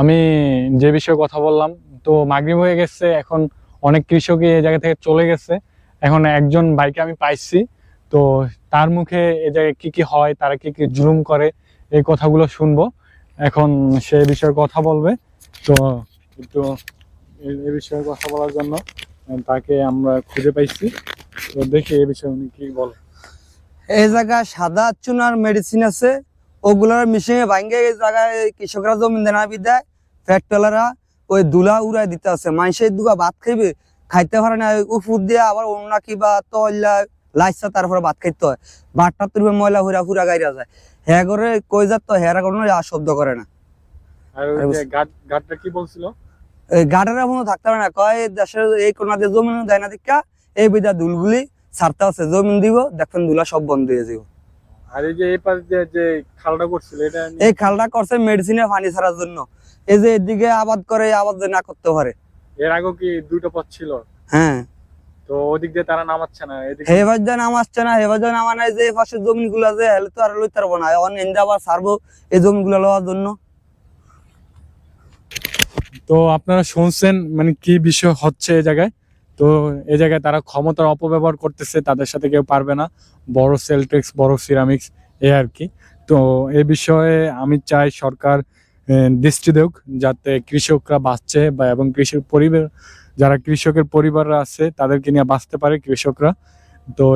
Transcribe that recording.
আমি যে বিষয়ে কথা বললাম, তো মাগরিব হয়ে গেছে, এখন অনেক কৃষকই এই জায়গা থেকে চলে গেছে। এখন একজন ভাইকে আমি পাইছি, তো তার মুখে এ জায়গায় কি কি হয়, তারা কি কি জুলুম করে, এই কথাগুলো শুনব। এখন সে বিষয়ে কথা বলবে, তো একটু এই বিষয়ে কথা বলার জন্য তাকে আমরা খুঁজে পাইছি। তো দেখি এই বিষয়ে উনি কি বলে। এই জায়গায় সাদা চুনার মেডিসিন আছে ওগুলার মিশিয়ে ভাঙ্গে জায়গায় কৃষকরা জমি দেনা বিদায় ফ্যাক্টরিরা ওই দুলা উড়াই দিতে আছে। মানুষের দুগা ভাত খাইবে খাইতে পারে না ওই উপর দিয়ে আবার অন্য কিবা তৈলা লাইসা তারপরে ভাত খাইতে হয়। ভাতটা তুলবে ময়লা হুরা হুরা গাইরা যায়। হ্যাঁ করে কই যাত তো হেরা কোনো আর শব্দ করে না। কি বলছিল? থাকতে পারে না। কয় দেশের এই কোনা দিয়ে জমিন দেয় না দেখা এই বিদা দুলগুলি ছাড়তে আছে। জমিন দিব দেখবেন দুলা সব বন্ধ হয়ে যাব আর এই যে এই পাশ দিয়ে যে খালটা করছিল এটা এই খালটা করছে মেডিসিনে পানি ছাড়ার জন্য। এই যে এদিকে আবাদ করে আবাদ যেন না করতে পারে। এর আগেও কি দুটো পথ ছিল? হ্যাঁ। তো ওদিক দিয়ে তারা নামাচ্ছে না এদিকে হেবার যেন নাম না আমার নাই যে এই যে হেলে তো আর লইতে পারব না। অন এনজা আবার ছাড়বো এই জমি গুলা লওয়ার জন্য। তো আপনারা শুনছেন মানে কি বিষয় হচ্ছে এই জায়গায়? তো এ জায়গায় তারা ক্ষমতার অপব্যবহার করতেছে, তাদের সাথে কেউ পারবে না। বড় সেলটেক্স বড় সিরামিক্স এ আর কি। তো এ বিষয়ে আমি চাই সরকার দৃষ্টি দেউক, যাতে কৃষকরা বাঁচছে বা এবং কৃষক পরিবার, যারা কৃষকের পরিবাররা আছে, তাদেরকে নিয়ে বাঁচতে পারে কৃষকরা। তো